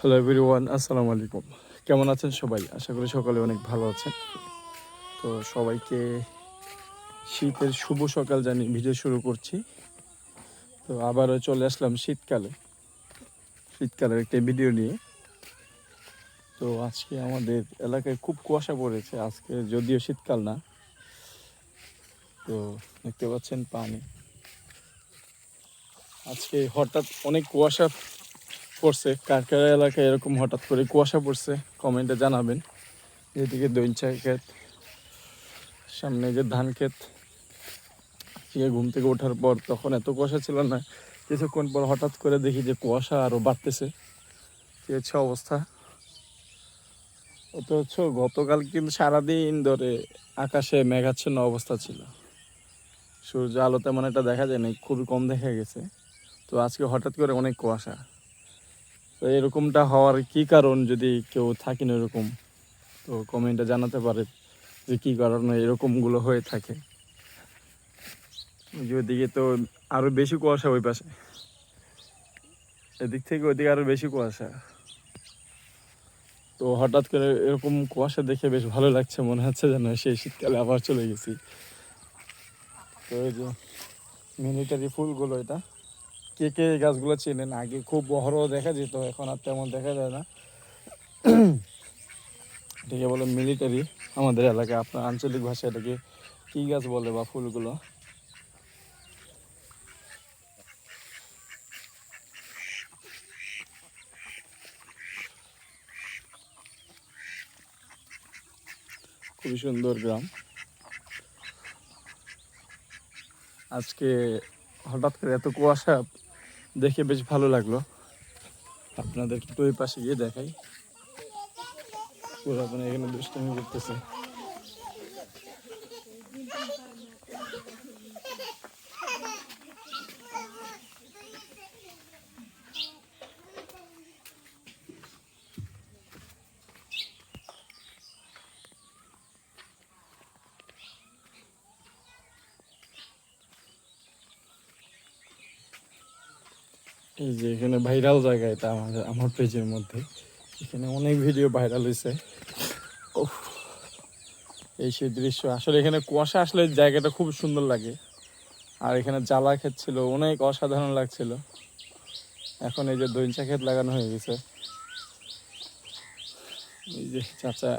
Hello everyone আসসালামু আলাইকুম কেমন আছেন সবাই? আশা করি সকালে অনেক ভালো আছেন। তো সবাইকে শীতের শুভ সকাল জানি, ভিডিও শুরু করছি। তো আবারও চলে আসলাম শীতকালে। শীতকালের একটা ভিডিও নিয়ে। তো আজকে আমাদের এলাকায় খুব কুয়াশা পড়েছে আজকে, যদিও শীতকাল না। তো দেখতে পাচ্ছেন পানি। আজকে হঠাৎ অনেক কুয়াশা পড়ছে, কার কার এলাকায় এরকম হঠাৎ করে কুয়াশা পড়ছে কমেন্টে জানাবেন। এদিকে দইঞ্চা ক্ষেত, সামনে যে ধান ক্ষেত আজকে ঘুম থেকে ওঠার পর তখন এত কুয়াশা ছিল না, কিছুক্ষণ পর হঠাৎ করে দেখি যে কুয়াশা আরও বাড়তেছে। কি হচ্ছে অবস্থা? হচ্ছে গতকাল কিন্তু সারাদিন ধরে আকাশে মেঘাচ্ছন্ন অবস্থা ছিল। সূর্য আলো তেমন একটা দেখা যায় না খুবই কম দেখা গেছে। তো আজকে হঠাৎ করে অনেক কুয়াশা। তো এরকমটা হওয়ার কি কারণ যদি কেউ থাকেন এরকম? তো কমেন্টে জানাতে পারে যে কী কারণে এরকমগুলো হয়ে থাকে। ওইদিকে তো আরও বেশি কুয়াশা ওই পাশে। এদিক থেকে ওইদিকে আরও বেশি কুয়াশা। তো হঠাৎ করে এরকম কুয়াশা দেখে বেশ ভালো লাগছে, মনে হচ্ছে যেন সেই শীতকালে আবার চলে গেছি। তো এই যে মিলিটারি ফুলগুলো এটা। কে কে গাছগুলো চেনেন? আগে খুব বহরও দেখা যেত, এখন আর তেমন দেখা যায় না। এটাকে বলে মিলিটারি আমাদের এলাকায়, আপনার আঞ্চলিক ভাষায় এটাকে কী গাছ বলে বা ফুলগুলো? খুবই সুন্দর গ্রাম। আজকে হঠাৎ করে এত কুয়াশা দেখে বেশ ভালো লাগল। আপনাদের একটু ওই পাশে গিয়ে দেখাই। পুরো আপনার এখানে দুষ্টামি করতেছে। এই যে এখানে ভাইরাল জায়গা এটা আমাদের আমার পেজের মধ্যে। এখানে অনেক ভিডিও ভাইরাল হয়েছে উফ, এই সেই দৃশ্য। আসলে এখানে কুয়াশা আসলে জায়গাটা খুব সুন্দর লাগে। আর এখানে জ্বালা ক্ষেত ছিল অনেক অসাধারণ লাগছিল। এখন এই যে দইঞ্চা ক্ষেত লাগানো হয়ে গেছে। এই যে চাচা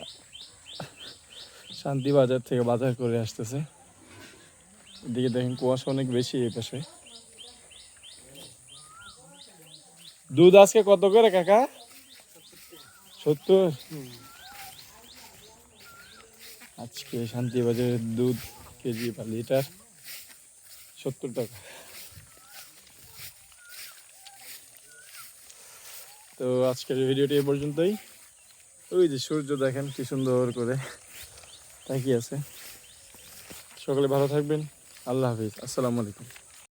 শান্তি বাজার থেকে বাজার করে আসতেছে। এদিকে দেখেন কুয়াশা অনেক বেশি এই পাশে। দুধ আজকে কত করে, কাকা? সত্তর? আজকে শান্তিবাজারের দুধ কেজি বা লিটার সত্তর টাকা। তো আজকের ভিডিওটি এ পর্যন্তই। ওই যে সূর্য দেখেন কি সুন্দর করে তাকিয়ে আছে। সকালে ভালো থাকবেন। আল্লাহ হাফিজ। আসসালামু আলাইকুম।